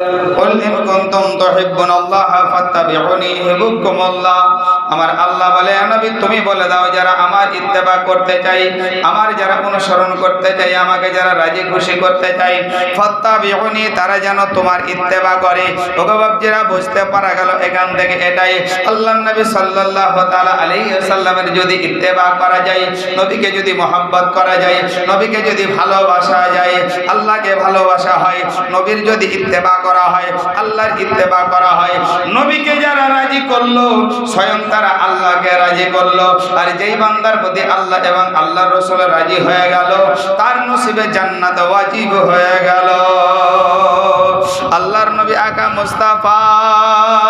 قل إن كنتم تحبون الله فاتبعوني يحببكم الله আমার আল্লাহ বলে নবী তুমি বলে দাও যারা আমার ইত্তেবা করতে চাই আমার যারা অনুসরণ করতে চাই আমাকে যারা রাজি খুশি করতে চাই ফাত্তাবিউনি তারা যেন তোমার ইত্তেবা করে ওগো বাবজিরা বুঝতে পারা গেল এখান থেকে এটাই আল্লাহ নবী সাল্লাল্লাহু তাআলা আলাইহি ওয়াসাল্লামের যদি ইত্তেবা করা যায় নবীকে যদি মোহাব্বত করা যায় নবীকে যদি ভালোবাসা যায় আল্লাহকে ভালোবাসা হয় নবীর যদি ইত্তেবা করা হয়, আল্লাহর ইত্তেবা করা হয়। নবীকে যারা রাজি করল, স্বয়ং তারা আল্লাহকে রাজি করল। আর যেই বান্দার প্রতি আল্লাহ এবং আল্লাহর রসুল রাজি হয়ে গেল, তার নসিবে জান্নাত ওয়াজিব হয়ে গেল। আল্লাহর নবী আকা মুস্তাফার।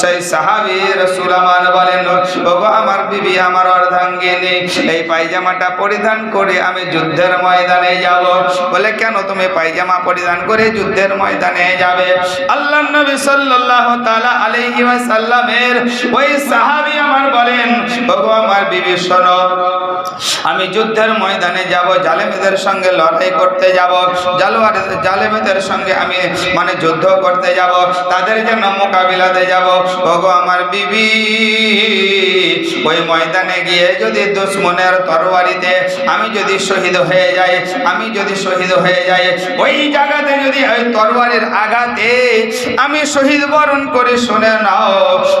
সেই সাহাবী রাসূল বলেন, ওগো আমার বিবি, আমার অর্ধাঙ্গিনী, এই পায়জামাটা পরিধান করে আমি যুদ্ধের ময়দানে যাব। বলে, কেন তুমি পায়জামা পরিধান করে যুদ্ধের ময়দানে যাবে? আল্লাহ নবী সাল্লাল্লাহু তাআলা আলাইহি ওয়াসাল্লামের ওই সাহাবী আমার বলেন, ওগো আমার বিবি, শোনো, আমি যুদ্ধের ময়দানে যাব, জালেমেদের সঙ্গে লড়াই করতে যাব, জালোয়ার, জালেমেদের সঙ্গে আমি মানে যুদ্ধ করতে যাব, তাদের জন্য মোকাবিলাতে যাব। ওগো আমার বিবি, ওই ময়দানে গিয়ে যদি দুশ্মনের তরবারিতে আমি যদি শহীদ হয়ে যাই, আমি যদি শহীদ হয়ে যাই, ওই জায়গাতে যদি ওই তরবারির আঘাতে আমি শহীদ বরণ করে শুনে নাও,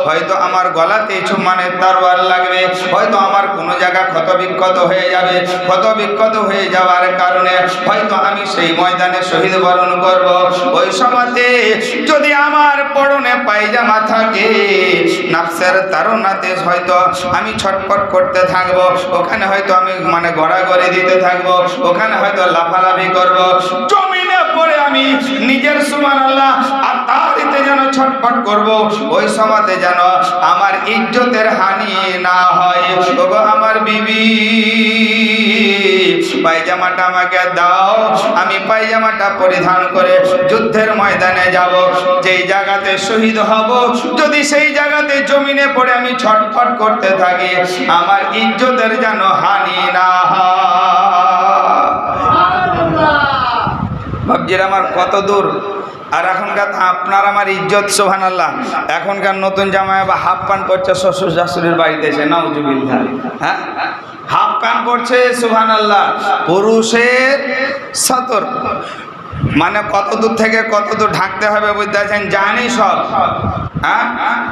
হয়তো আমার গলাতে মানে তরবার লাগবে, হয়তো আমার কোনো জায়গা ক্ষত বিক্ষত হয়ে যাবে। ক্ষত বিক্ষত হয়ে যাওয়ার কারণে হয়তো আমি সেই ময়দানে শহীদ বরণ করব। ওই সমাজে যদি আমার পরনে পায়জামা থাকে, নাফসের তারুণাতে হয়তো আমি ছটপট করতে থাকব, ওখানে হয়তো আমি মানে গড়াগড়ি দিতে থাকব, ওখানে হয়তো লাফালাফি করব। জমিনে পড়ে আমি নিজের সুমান আল্লাহ আর তারিতে যেন ছটফট করব ওই সময়তে যেন আমার ইজ্জতের হানি না হয়। ওগো আমার বিবি পায়জামাটা আমাকে দাও আমি পায়জামাটা পরিধান করে যুদ্ধের ময়দানে যাব। যেই জায়গাতে শহীদ হব যদি সেই জায়গাতে জমিনে পড়ে আমি ছটফট করতে থাকি আমার ইজ্জতের যেন হানি না ভাবছির আমার কত দূর? আর এখনকার আপনার আমার ইজ্জত সোহান আল্লাহ এখনকার নতুন জামাই বা হাফ পান করছে শ্বশুর শাশুড়ির বাড়িতে এসে, নাউজুবিল্লাহ। হ্যাঁ? হাফ পান করছে সোহান আল্লাহ পুরুষের সতর। মানে কত দূর থেকে কত দূর ঢাকতে হবে বুঝতে আছেন জানি সব। হ্যাঁ?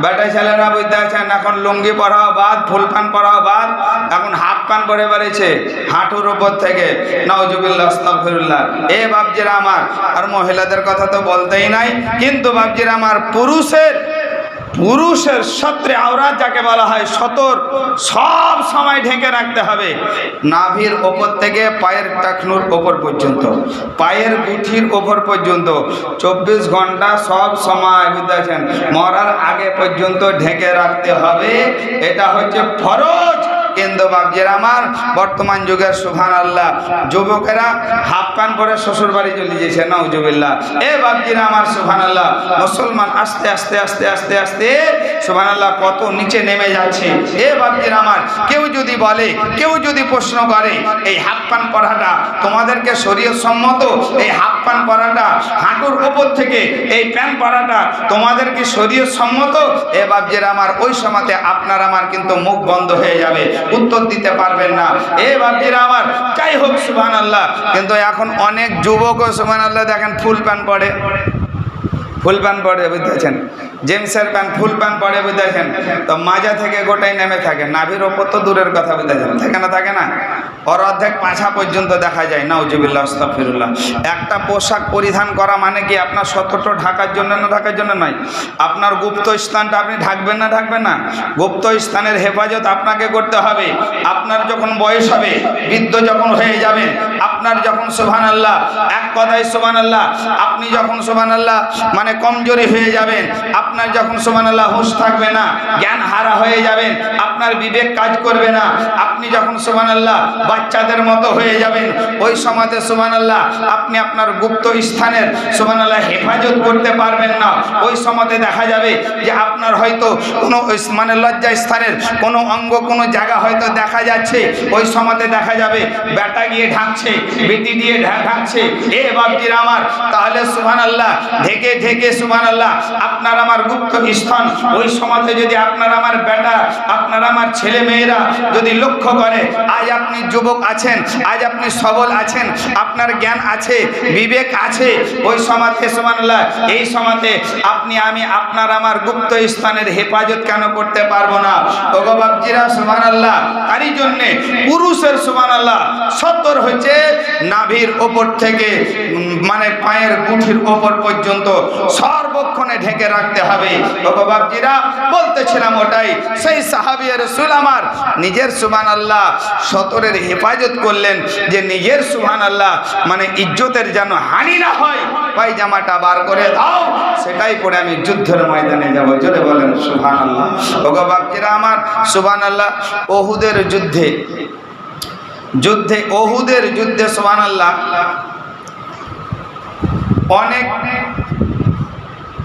বেটা ছেলেরা বুঝতে আছেন এখন লুঙ্গি পরাও বাদ, ফুল প্যান্ট পরাও বাদ, এখন হাফ প্যান্ট পরে বেড়েছে হাঁটুর উপর থেকে। নওজুবিল্লাহ এ বাবজিরা আমার। আর মহিলাদের কথা তো বলতেই নাই। কিন্তু বাবজিরা আমার পুরুষের পুরুষের সত্রে আওরাত যাকে বলা হয় সতর, সব সময় ঢেকে রাখতে হবে। নাভির ওপর থেকে পায়ের টাকনুর ওপর পর্যন্ত, পায়ের গুঠির ওপর পর্যন্ত। চব্বিশ ঘণ্টা সব সময় বুঝতে মরার আগে পর্যন্ত ঢেকে রাখতে হবে। এটা হচ্ছে ফরজ। কিন্তু বাবজির আমার। বর্তমান যুগের সুহান আল্লাহ যুবকেরা হাফ প্যান্ট পরে শ্বশুর বাড়ি চলে যেছে নজুবিল্লা এ বাবজিরা আমার সুহান আল্লাহ মুসলমান আস্তে আস্তে আস্তে আস্তে আস্তে সুহান আল্লাহ কত নিচে নেমে যাচ্ছে। এ বাবজিরা আমার, কেউ যদি বলে, কেউ যদি প্রশ্ন করে, এই হাফ প্যান্ট পরাটা তোমাদেরকে শরীয় সম্মত এই হাফ প্যান্ট পরাটা হাঁটুর ওপর থেকে এই প্যান্ট পরাটা তোমাদের কি শরীয় সম্মত এ বাবজিরা আমার, ওই সময়তে আপনার আমার কিন্তু মুখ বন্ধ হয়ে যাবে, উত্তর দিতে পারবেন না। এ বাপজিরা আমার, যাই হোক সুবান আল্লাহ কিন্তু এখন অনেক যুবকও সুবান আল্লাহ দেখেন ফুল প্যান্ট পরে ফুল প্যান্ট পরে বুঝতেছেন জেমসের প্যান্ট ফুল প্যান্ট পরে বুঝতেছেন তো মাজা থেকে গোটাই নেমে থাকে। নাভির ওপর তো দূরের কথা বুঝতেছেন থাকে না থাকে না? ওর অর্ধেক পাছা পর্যন্ত দেখা যায়। না উজুবিল্লাহ একটা পোশাক পরিধান করা মানে কি আপনার সতর্ক ঢাকার জন্য না ঢাকার জন্য নয়? আপনার গুপ্ত স্থানটা আপনি ঢাকবেন না ঢাকবেন না? গুপ্ত স্থানের হেফাজত আপনাকে করতে হবে। আপনার যখন বয়স হবে, বৃদ্ধ যখন হয়ে যাবেন আপনার যখন সোভান আল্লাহ এক কথায় সোভান আল্লাহ আপনি যখন সোভান আল্লাহ মানে কমজোরি হয়ে যাবেন। আপনার যখন সোভান আল্লাহ হুঁশ থাকবে না, জ্ঞান হারা হয়ে যাবেন, আপনার বিবেক কাজ করবে না, আপনি যখন সোভান আল্লাহ বাচ্চাদের মতো হয়ে যাবেন, ওই সময়তে সোভান আল্লাহ আপনি আপনার গুপ্ত স্থানের সোভান আল্লাহ হেফাজত করতে পারবেন না। ওই সময়তে দেখা যাবে যে আপনার হয়তো কোনো মানে লজ্জা স্থানের কোনো অঙ্গ, কোনো জায়গা হয়তো দেখা যাচ্ছে। ওই সময়তে দেখা যাবে বেটা গিয়ে ঢাকছে, বেটি দিয়ে ঢাকছে, এ বাপজির আমার, তাহলে সুহান আল্লাহ ঢেকে ঢেকে সুহান আল্লাহ আপনার আমার গুপ্ত স্থান। ওই সময়তে যদি আপনার আমার বেটা, আপনার আমার ছেলে মেয়েরা যদি লক্ষ্য করে, আজ আপনি যুবক আছেন, আজ আপনি সবল আছেন, আপনার জ্ঞান আছে, বিবেক আছে, ওই সমাজে সমান্লাহ এই সমাজে আপনি, আমি আপনার আমার গুপ্ত স্থানের হেফাজত কেন করতে পারব না? ভগবাবজিরা সুমান আল্লাহ তারই জন্যে পুরুষের সুমান আল্লাহ সত্তর হচ্ছে নাভির ওপর থেকে মানে পায়ের গুঠির ওপর পর্যন্ত সর্বক্ষণে ঢেকে রাখতে হবে। ভগবাবজিরা বলতেছিলাম ওটাই, সেই সাহাবিয়ার রসুল আমার নিজের সুবান আল্লাহ সতরের হেফাজত করলেন যে নিজের সুবান আল্লাহ মানে ইজ্জতের যেন হানি না হয়, পায়জামাটা বার করে দাও, সেটাই পরে আমি যুদ্ধের ময়দানে যাব। জোরে বলেন সুহান আল্লাহ ভগবাবজিরা আমার সুবান আল্লাহ ওহুদের যুদ্ধে যুদ্ধে, ওহুদের যুদ্ধে সুবান আল্লাহ অনেক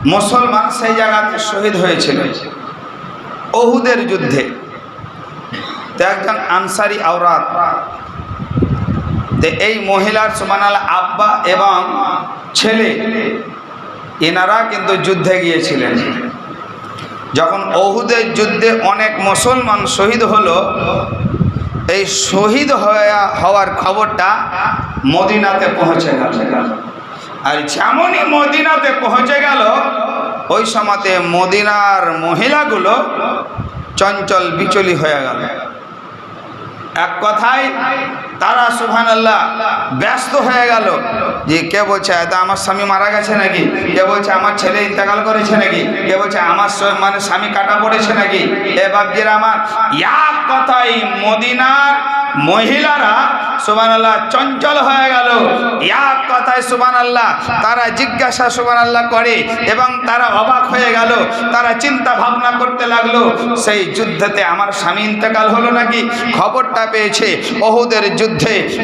মুসলমান সেই জায়গাতে শহীদ হয়েছিল। অহুদের যুদ্ধে। তো একজন আনসারি আওরাত। তো এই মহিলার সমানাল আব্বা এবং ছেলে, এনারা কিন্তু যুদ্ধে গিয়েছিলেন। যখন অহুদের যুদ্ধে অনেক মুসলমান শহীদ হলো, এই শহীদ হওয়া হওয়ার খবরটা মদিনাতে পৌঁছে গেল। আর যেমনই মদিনাতে পৌঁছে গেল, ওই সময়তে মদিনার মহিলাগুলো চঞ্চল বিচলি হয়ে গেল। এক কথায় তারা সুহান আল্লাহ ব্যস্ত হয়ে গেল। যে কে বলছে এটা আমার স্বামী মারা গেছে নাকি? কে বলছে, আমার ছেলে ইন্তেকাল করেছে নাকি? কে বলছে, আমার মানে স্বামী কাটা পড়েছে নাকি? এ বাবজির আমার এক কথাই মদিনার মহিলারা সুবান আল্লাহ চঞ্চল হয়ে গেল। এক কথায় সুবান আল্লাহ তারা জিজ্ঞাসা সুবান আল্লাহ করে এবং তারা অবাক হয়ে গেল। তারা চিন্তা ভাবনা করতে লাগল, সেই যুদ্ধতে আমার স্বামী ইন্তেকাল হলো নাকি? খবরটা পেয়েছে, ওহুদের যুদ্ধে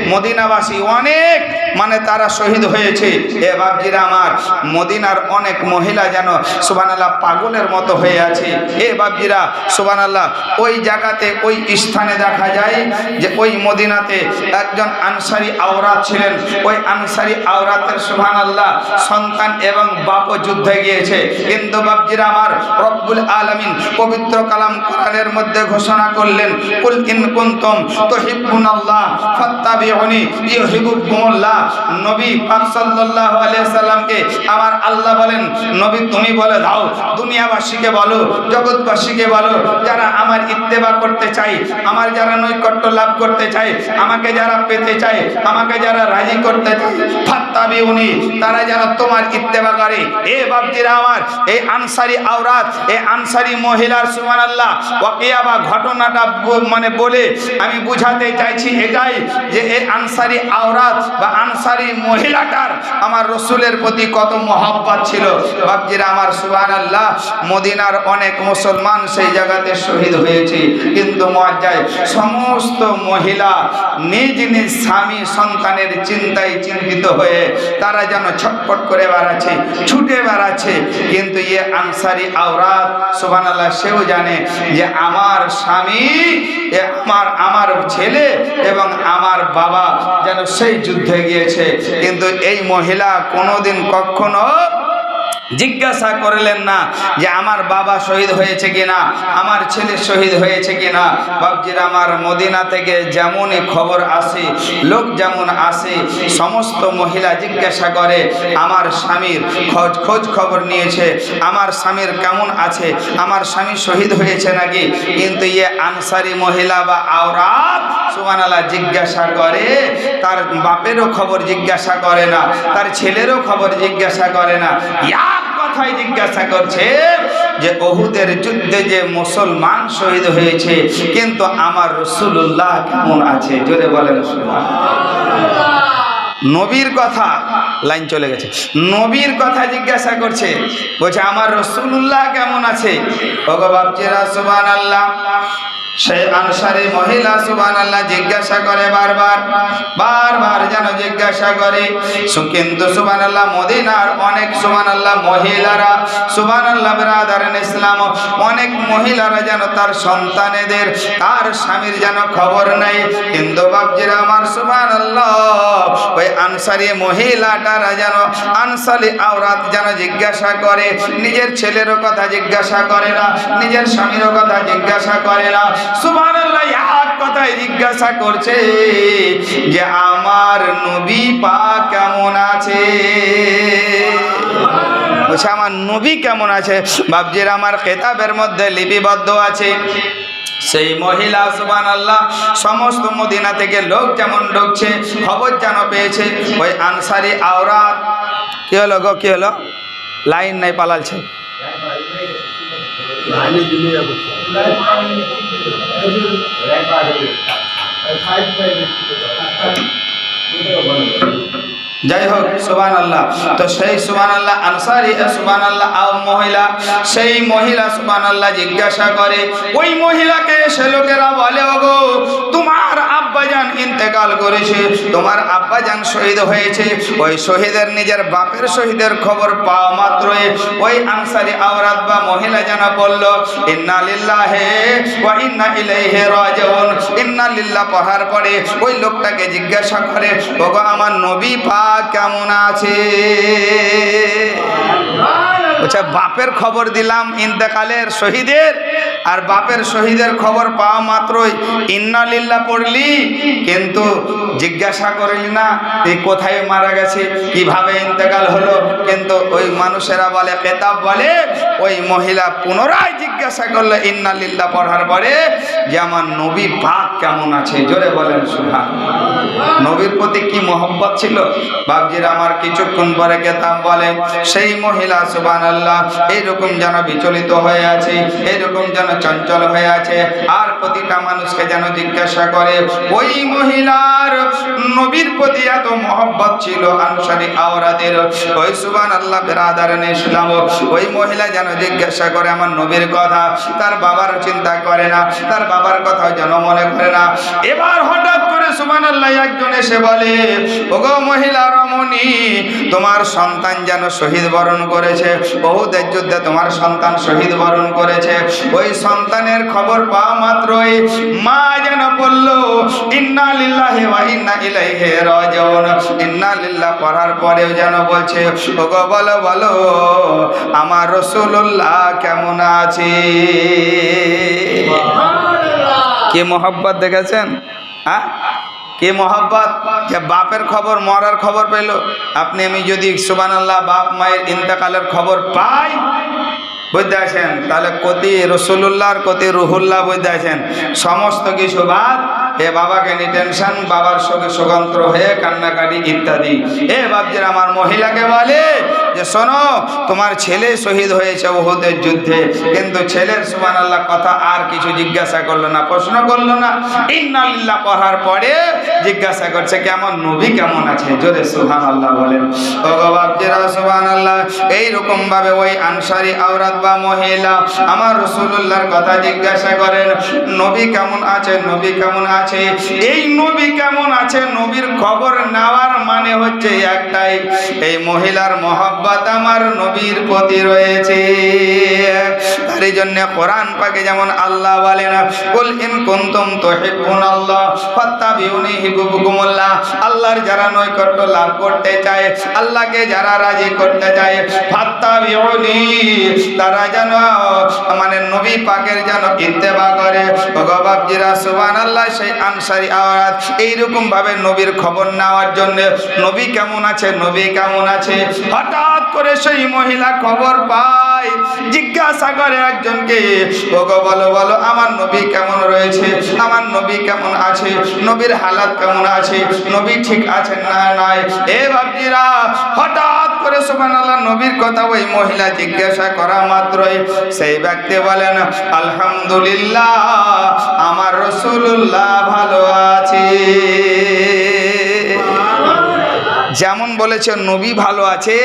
মদিনাবাসী অনেক মানে তারা শহীদ হয়েছে। এ বাবজিরা আমার, মদিনার অনেক মহিলা যেন সুবান আল্লাহ পাগলের মতো হয়ে আছে। এ বাবজিরা সুবান আল্লাহ ওই জায়গাতে, ওই স্থানে দেখা যায় যে ওই মদিনাতে একজন আনসারি আওরাত ছিলেন। ওই আনসারি আওরাতের সুবহান আল্লাহ সন্তান এবং বাপ যুদ্ধে গিয়েছে। কিন্তু বাপজিরা আমার, রব্বুল আলামিন পবিত্র কালাম কোরআনের মধ্যে ঘোষণা করলেন, কুল ইন কুনতুম তুহিব্বুনাল্লাহ ফাত্তাবিউনি ইউহিব্বুকুমুল্লাহ। নবী পাক সাল্লাল্লাহু আলাইহি সাল্লামকে আমার আল্লাহ বলেন, নবী, তুমি বলে দাও, দুনিয়াবাসীকে বলো, জগৎবাসীকে বলো, যারা আমার ইত্তেবা করতে চাই আমার যারা নৈকট্য লাভ করতে চায়, আমাকে যারা পেতে চায়, আমাকে যারা রাজি করতে চায় ফাত্তাবি উনি তারা যেন তোমার ইত্তেবা করে, এ বাপজিরা আমার, এই আনসারি আওরাত এই আনসারি মহিলার সুমান আল্লাহ ওকিয়া বা ঘটনাটা মানে বলে আমি বুঝাতে চাইছি এটাই যে এই আনসারি আওরাত বা আনসারি মহিলাটার আমার রসুলের প্রতি কত মহব্বত ছিল। বাপজিরা আমার সুবান আল্লাহ মদিনার অনেক মুসলমান সেই জায়গাতে শহীদ হয়েছে। কিন্তু মজ্জায় সমস্ত মহিলা নিজ নিজ স্বামী সন্তানের চিন্তায় চিন্তিত হয়ে তারা যেন ছটপট করে বেড়াচ্ছে, ছুটে বেড়াচ্ছে। কিন্তু ইয়ে আনসারি আওরাত সুবান আল্লাহ সেও জানে যে আমার স্বামী আমার আমার ছেলে এবং আমার বাবা যেন সেই যুদ্ধে গিয়েছে কিন্তু এই মহিলা কোনোদিন কখনো জিজ্ঞাসা করলেন না যে আমার বাবা শহীদ হয়েছে কিনা, আমার ছেলে শহীদ হয়েছে কিনা। বাবজির আমার মদিনা থেকে যেমনই খবর আসে, লোক যেমন আসে, সমস্ত মহিলা জিজ্ঞাসা করে, আমার স্বামীর খোঁজ খোঁজ খবর নিয়েছে, আমার স্বামীর কেমন আছে, আমার স্বামী শহীদ হয়েছে নাকি? কিন্তু ইয়ে আনসারি মহিলা বা আওরাত সুমানালা জিজ্ঞাসা করে, তার বাপেরও খবর জিজ্ঞাসা করে না, তার ছেলেরও খবর জিজ্ঞাসা করে না। এক কথাই জিজ্ঞাসা করছে যে ওহুদের যুদ্ধে যে মুসলমান শহীদ হয়েছে, কিন্তু আমার রসুল্লাহ কেমন আছে? জোরে বলেন নবীর কথা লাইন চলে গেছে। নবীর কথা জিজ্ঞাসা করছে, বলছে, আমার রসুল্লাহ কেমন আছে? ভগবাবজিরা সুবান আল্লাহ সেই আনসারি মহিলা সুবান আল্লাহ জিজ্ঞাসা করে বারবার বারবার যেন জিজ্ঞাসা করে। কিন্তু সুবান আল্লাহ মদিনার অনেক সুবান আল্লাহ মহিলারা সুবান আল্লাহ বেরাদারেন ইসলাম, অনেক মহিলারা যেন তার সন্তানেদের, তার স্বামীর যেন খবর নেই কিন্তু বাবজিরা আমার সুবান আল্লাহ ওই আনসারি মহিলাটারা যেন আনসারি আওরাত যেন জিজ্ঞাসা করে, নিজের ছেলেরও কথা জিজ্ঞাসা করে না, নিজের স্বামীরও কথা জিজ্ঞাসা করে না। সুবহানাল্লাহ, এক কথাই জিজ্ঞাসা করছে যে আমার নবী পাক কেমন আছে? বলছে, আমার নবী কেমন আছে? বাবজির আমার কেতাবের মধ্যে লিপিবদ্ধ আছে। সেই মহিলা সুবান আল্লাহ সমস্ত মদিনা থেকে লোক যেমন ঢুকছে, খবর যেন পেয়েছে, ওই আনসারি আওরাত, কি হলো গো, কি হলো? লাইন নাই পালালছে खाने के लिए अब फाइव प्राइवेट যাই হোক সুবান আল্লাহ তো সেই সুবান আল্লাহ আনসারি সুবান আল্লাহ আও মহিলা, সেই মহিলা সুবান আল্লাহ জিজ্ঞাসা করে, ওই মহিলাকে সে লোকেরা বলে, ওগো, তোমার আব্বাজান ইন্তেকাল করেছে, তোমার আব্বাজান শহীদ হয়েছে, ওই শহীদের নিজের বাপের শহীদের খবর পাওয়া মাত্রই ওই আনসারি আওরাত বা মহিলা যেন বলল, ইন্না লিল্লাহে ওয়া ইন্না ইলাইহি রাজিউন। ইন্না লিল্লাহ পড়ার পরে ওই লোকটাকে জিজ্ঞাসা করে, ওগো, আমার নবী পাক কেমন আছে? আচ্ছা বাপের খবর দিলাম ইন্তেকালের শহীদের, আর বাপের শহীদের খবর পাওয়া মাত্রই ইন্না লিল্লাহ পড়লি, কিন্তু জিজ্ঞাসা করলি না, তুই কোথায় মারা গেছে, কীভাবে ইন্তেকাল হলো? কিন্তু ওই মানুষেরা বলে কেতাব বলে, ওই মহিলা পুনরায় জিজ্ঞাসা করল ইন্না লিল্লাহ পড়ার পরে যে আমার নবী পাক কেমন আছে? জোরে বলেন সুভান নবীর প্রতি কি মোহব্বত ছিল? বাবজির আমার কিছুক্ষণ পরে কেতাব বলে, সেই মহিলা সুবান আল্লাহ এইরকম যেন বিচলিত হয়ে আছে, এরকম যেন চঞ্চল হয়ে আছে, আর প্রতিটা মানুষকে যেন জিজ্ঞাসা করে, ওই মহিলার নবীর প্রতি এত মহব্বত ছিল আনুসারিক আওরাদের? ওই সুবান আল্লাহ বেরাদারেন ইসলাম ওই মহিলা যেন জিজ্ঞাসা করে আমার নবীর কথা, তার বাবার চিন্তা করে না, তার বাবার কথাও যেন মনে করে না। এবার হঠাৎ করে সুবান আল্লাহ একজন এসে বলে, ওগো মহিলা রমণী, তোমার সন্তান যেন শহীদ বরণ করেছে বহুদের যুদ্ধে তোমার সন্তান শহীদ বরণ করেছে। ওই সন্তানের খবর পাওয়া মাত্রই মা যেন বলল ইন্না লিল্লাহি ওয়া ইন্না ইলাইহি রাজিউন। ইন্না লিল্লাহ পড়ার পরেও যেন বলছে ওগো বলো বলো আমার রাসূলুল্লাহ কেমন আছে? কি মোহাব্বত দেখেছেন? হ্যাঁ? কি মোহাব্বত? যে বাপের খবর, মরার খবর পেল। আপনি আমি যদি সুবান আল্লাহ বাপ মায়ের ইন্তেকালের খবর পাই, বুঝতে আছেন তাহলে কতি রসুল্লাহর কতি রুহুল্লাহ বুঝতে আছেন সমস্ত কিছু বাদ এ বাবাকে নি টেনশন বাবার সঙ্গে সুগন্ত্র হয়ে কান্নাকাটি ইত্যাদি। এ বাবজির আমার মহিলাকে বলে যে, শোনো, তোমার ছেলে শহীদ হয়েছে ওহুদের যুদ্ধে, কিন্তু ছেলের সুবান আল্লাহ কথা আর কিছু জিজ্ঞাসা করল না, প্রশ্ন করল না। ইন্নালিল্লাহ পড়ার পরে জিজ্ঞাসা করছে, কেমন নবী, কেমন আছে? জোরে সুহান আল্লাহ বলেন। ও গো বাবজিরা সুহান আল্লাহ এইরকম ভাবে ওই আনসারি আওরাত বা মহিলা আমার রসুল্লাহর কথা জিজ্ঞাসা করেন, নবী কেমন আছে? নবী কেমন আছে এই নবী কেমন আছে? নবীর খবর নেওয়ার মানে হচ্ছে একটাই, এই মহিলার মহব্বত আমার নবীর প্রতি রয়েছে। তারই জন্য কোরআন পাকে যেমন আল্লাহ বলেন, কুল ইন কুনতুম তুহিব্বুন আল্লাহ ফাত্তাবিউনি হিবুকুমুল্লাহ আল্লাহর যারা নৈকট্য লাভ করতে চায়, আল্লাহকে যারা রাজি করতে চায়, ফাত্তাবিউনি, তারা যেন মানে নবী পাকের যেন ইত্তেবা করে। ভগবাবজিরা সুবহানাল্লাহ, সেই আনসারি আওয়াজ। এইরকম ভাবে নবীর খবর নেওয়ার জন্য, নবী কেমন আছে? নবী কেমন আছে? হঠাৎ করে সেই মহিলা খবর পায়। জিজ্ঞাসা করে একজনকে, ওগো বলো বলো, আমার নবী কেমন রয়েছে? আমার নবী কেমন আছে? নবীর হালাত কেমন আছে? নবী ঠিক আছেন না নয় এ বাপজিরা হঠাৎ করে সুবহানাল্লাহ নবীর কথা ওই মহিলা জিজ্ঞাসা করা মাত্রই সেই ব্যক্তি বলেন, আলহামদুলিল্লাহ, আমার রসুল্লাহ ভালো আছে। যেমন বলেছে নবী ভালো আছে।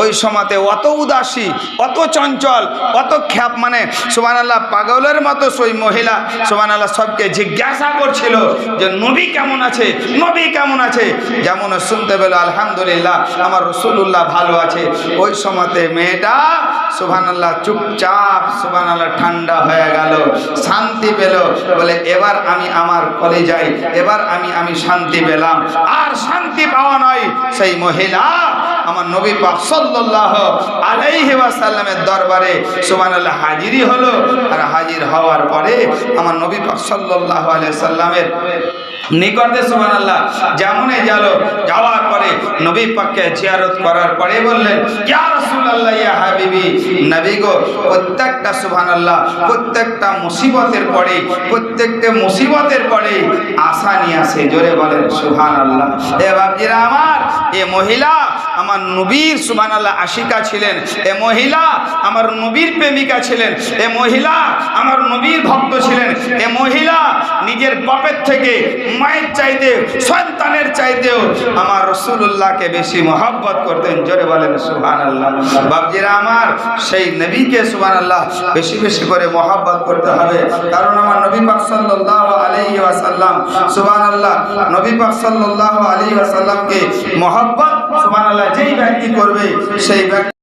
ওই সময়তে অত উদাসী, অত চঞ্চল, অত খ্যাপ মানে সুবান আল্লাহ পাগলের মতো সেই মহিলা সুবান আল্লাহ সবকে জিজ্ঞাসা করছিল যে, নবী কেমন আছে? নবী কেমন আছে? যেমন শুনতে পেল, আলহামদুলিল্লাহ, আমার রসুল্লাহ ভালো আছে। ওই সময়তে মেয়েটা সুবান আল্লাহ চুপচাপ সুবান আল্লাহ ঠান্ডা হয়ে গেল, শান্তি পেল, বলে, এবার আমি আমার কলে যাই এবার আমি আমি শান্তি পেলাম। আর শান্তি পাওয়া নয়। সেই মহিলা আমার নবী পাক সাল্লাল্লাহু আলাইহি ওয়াসাল্লামের দরবারে সুবহানাল্লাহ হাজিরই হলো। আর হাজির হওয়ার পরে আমার নবী পাক সাল্লাল্লাহু আলাইহি সাল্লামের নিকটে সুবহানাল্লাহ। যেমনই গেল যাওয়ার পরে নবী পাককে জিয়ারত করার পরে বললেন, ইয়া গো, প্রত্যেকটা প্রত্যেকটা মুসিবতের পরে, প্রত্যেকটা মুসিবতের আশা নিয়ে জোরে বলেন, সুবহানাল্লাহ। এ আমার, এ মহিলা, আমার নবীর আশিকা ছিলেন। এ মহিলা, আমার নবীর প্রেমিকা ছিলেন। এ মহিলা, আমার নবীর ভক্ত ছিলেন। এ মহিলা, নিজের বাপের থেকে মায়ের চাইতে সন্তানের চাইতেও আমার রসুল্লাহকে বেশি মহব্বত করতেন। জোরে বলেন সুহান আল্লাহ বাবজিরা আমার, সেই নবীকে সুহান আল্লাহ বেশি বেশি করে মহব্বত করতে হবে। কারণ আমার নবী পাক সাল্লাল্লাহু আলাইহি ওয়াসাল্লাম সুবহান আল্লাহ নবী পাক সাল্লাল্লাহু আলাইহি ওয়াসাল্লামকে মহব্বত সুবহান আল্লাহ যেই ব্যক্তি করবে, সেই ব্যক্তি